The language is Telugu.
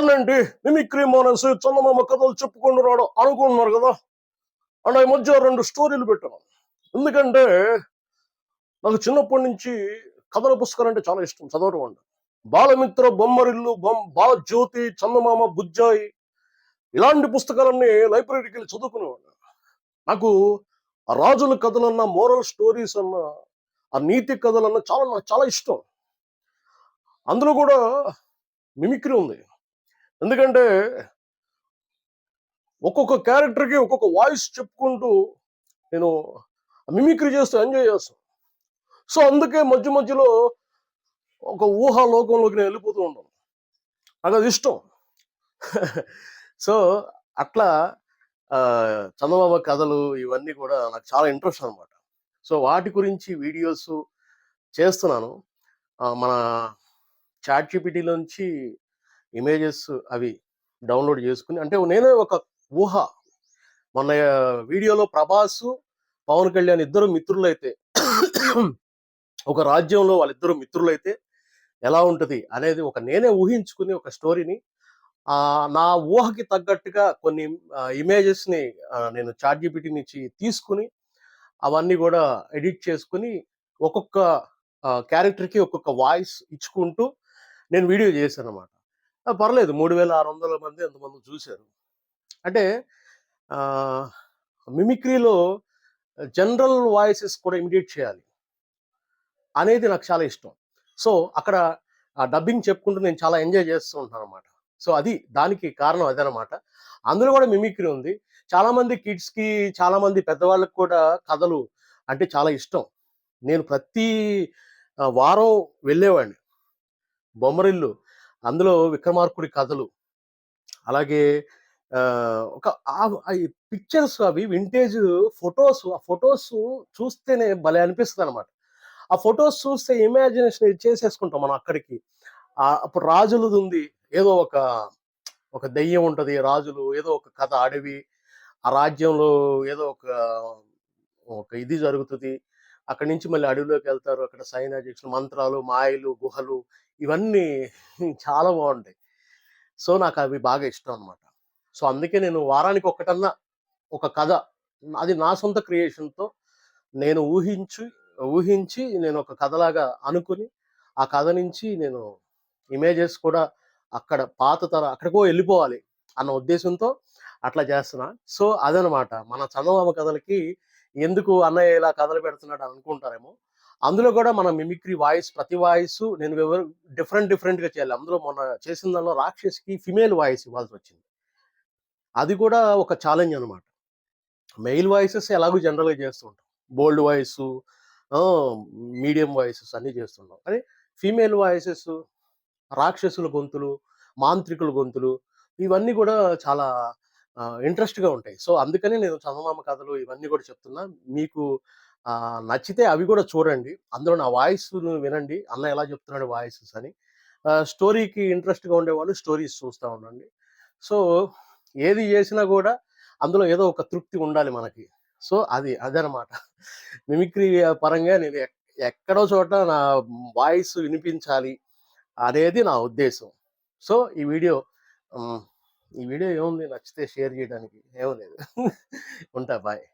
అన్నంటి మిమిక్రీ మానేసి చందమామ కథలు చెప్పుకుంటూ రాడు అనుకుంటున్నారు కదా? అండ్ ఈ మధ్య రెండు స్టోరీలు పెట్టాను. ఎందుకంటే నాకు చిన్నప్పటి నుంచి కథల పుస్తకాలు అంటే చాలా ఇష్టం చదవడం అండి బాలమిత్ర బొమ్మరిల్లు బొమ్ బాలజ్యోతి చందమామ బుజ్జాయి ఇలాంటి పుస్తకాలన్నీ లైబ్రరీకి వెళ్ళి చదువుకునేవాడిని. నాకు ఆ రాజుల కథలన్నా మోరల్ స్టోరీస్ అన్న ఆ నీతి కథలన్నా చాలా నాకు చాలా ఇష్టం. అందులో కూడా మిమిక్రీ ఉంది. ఎందుకంటే ఒక్కొక్క క్యారెక్టర్కి ఒక్కొక్క వాయిస్ చెప్పుకుంటూ నేను మిమిక్రీ చేస్తూ ఎంజాయ్ చేస్తాను. సో అందుకే మధ్య మధ్యలో ఒక ఊహా లోకంలోకి నేను వెళ్ళిపోతూ ఉంటాను. నాకు అది ఇష్టం. సో అట్లా ఆ, చందమామ కథలు ఇవన్నీ కూడా నాకు చాలా ఇంట్రెస్ట్ అనమాట సో వాటి గురించి వీడియోస్ చేస్తున్నాను. మన చాట్ జీపీటీలోంచి ఇమేజెస్ అవి డౌన్లోడ్ చేసుకుని అంటే నేనే ఒక ఊహ. మొన్న వీడియోలో ప్రభాస్ పవన్ కళ్యాణ్ ఇద్దరు మిత్రులైతే ఒక రాజ్యంలో వాళ్ళిద్దరు మిత్రులైతే ఎలా ఉంటుంది అనేది ఒక నేనే ఊహించుకుని ఒక స్టోరీని నా ఊహకి తగ్గట్టుగా కొన్ని ఇమేజెస్ని నేను చాట్ నుంచి తీసుకుని అవన్నీ కూడా ఎడిట్ చేసుకుని ఒక్కొక్క క్యారెక్టర్కి ఒక్కొక్క వాయిస్ ఇచ్చుకుంటూ నేను వీడియో చేశాను అనమాట పర్లేదు. మూడు వేల ఆరు వందల మంది ఎంతమంది చూశారు. అంటే మిమిక్రీలో జనరల్ వాయిసెస్ కూడా ఇమిడియేట్ చేయాలి అనేది నాకు చాలా ఇష్టం. సో అక్కడ ఆ డబ్బింగ్ చెప్పుకుంటూ నేను చాలా ఎంజాయ్ చేస్తూ ఉంటాను అనమాట సో అది దానికి కారణం అదనమాట అందులో కూడా మిమిక్రీ ఉంది. చాలామంది కిడ్స్కి చాలామంది పెద్దవాళ్ళకి కూడా కథలు అంటే చాలా ఇష్టం. నేను ప్రతి వారం వెళ్ళేవాడిని. బొమ్మరిల్లు అందులో విక్రమార్కుడి కథలు. అలాగే ఒక పిక్చర్స్ అవి వింటేజ్ ఫొటోస్ ఆ ఫొటోస్ చూస్తేనే భలే అనిపిస్తుంది అనమాట ఆ ఫొటోస్ చూస్తే ఇమాజినేషన్ చేసేసుకుంటాం మనం అక్కడికి. అప్పుడు రాజులది ఉంది. ఏదో ఒక ఒక దెయ్యం ఉంటుంది రాజులు ఏదో ఒక కథ అడవి ఆ రాజ్యంలో ఏదో ఒక ఒక ఇది జరుగుతుంది. అక్కడి నుంచి మళ్ళీ అడవిలోకి వెళ్తారు. అక్కడ సైనాజిక్స్ మంత్రాలు మాయలు గుహలు ఇవన్నీ చాలా బాగుంటాయి. సో నాకు అవి బాగా ఇష్టం అనమాట సో అందుకే నేను వారానికి ఒకటన్నా ఒక కథ అది నా సొంత క్రియేషన్తో నేను ఊహించి ఊహించి నేను ఒక కథలాగా అనుకుని ఆ కథ నుంచి నేను ఇమేజెస్ కూడా అక్కడ పాత తర అక్కడికో వెళ్ళిపోవాలి అన్న ఉద్దేశంతో అట్లా చేస్తున్నా. సో అదనమాట మన చందమామ కథలకి ఎందుకు అన్నయ్య ఇలా కథలు పెడుతున్నాడు అని అనుకుంటారేమో. అందులో కూడా మన మిమిక్రీ వాయిస్ ప్రతి వాయిస్ నేను ఎవరు డిఫరెంట్ డిఫరెంట్గా చేయాలి. అందులో మొన్న చేసిన దానిలో రాక్షస్కి ఫిమేల్ వాయిస్ ఇవ్వాల్సి వచ్చింది. అది కూడా ఒక ఛాలెంజ్ అనమాట మెయిల్ వాయిసెస్ ఎలాగో జనరల్గా చేస్తూ ఉంటాం బోల్డ్ వాయిస్ మీడియం వాయిసెస్ అన్నీ చేస్తున్నాం కానీ ఫీమేల్ వాయిసెస్ రాక్షసుల గొంతులు మాంత్రికుల గొంతులు ఇవన్నీ కూడా చాలా ఇంట్రెస్ట్గా ఉంటాయి. సో అందుకని నేను చందమామ కథలు ఇవన్నీ కూడా చెప్తున్నా. మీకు నచ్చితే అవి కూడా చూడండి. అందులో నా వాయిస్ వినండి. అన్న ఎలా చెప్తున్నాడు వాయిసెస్ అని. స్టోరీకి ఇంట్రెస్ట్గా ఉండేవాళ్ళు స్టోరీస్ చూస్తూ ఉండండి. సో ఏది చేసినా కూడా అందులో ఏదో ఒక తృప్తి ఉండాలి మనకి. సో అది అదనమాట. మిమిక్రీ పరంగా నేను ఎక్- ఎక్కడో చోట నా వాయిస్ వినిపించాలి అనేది నా ఉద్దేశం. సో ఈ వీడియో ఈ వీడియో ఏముంది? నచ్చితే షేర్ చేయడానికి ఏమో లేదు ఉంటా బాయ్.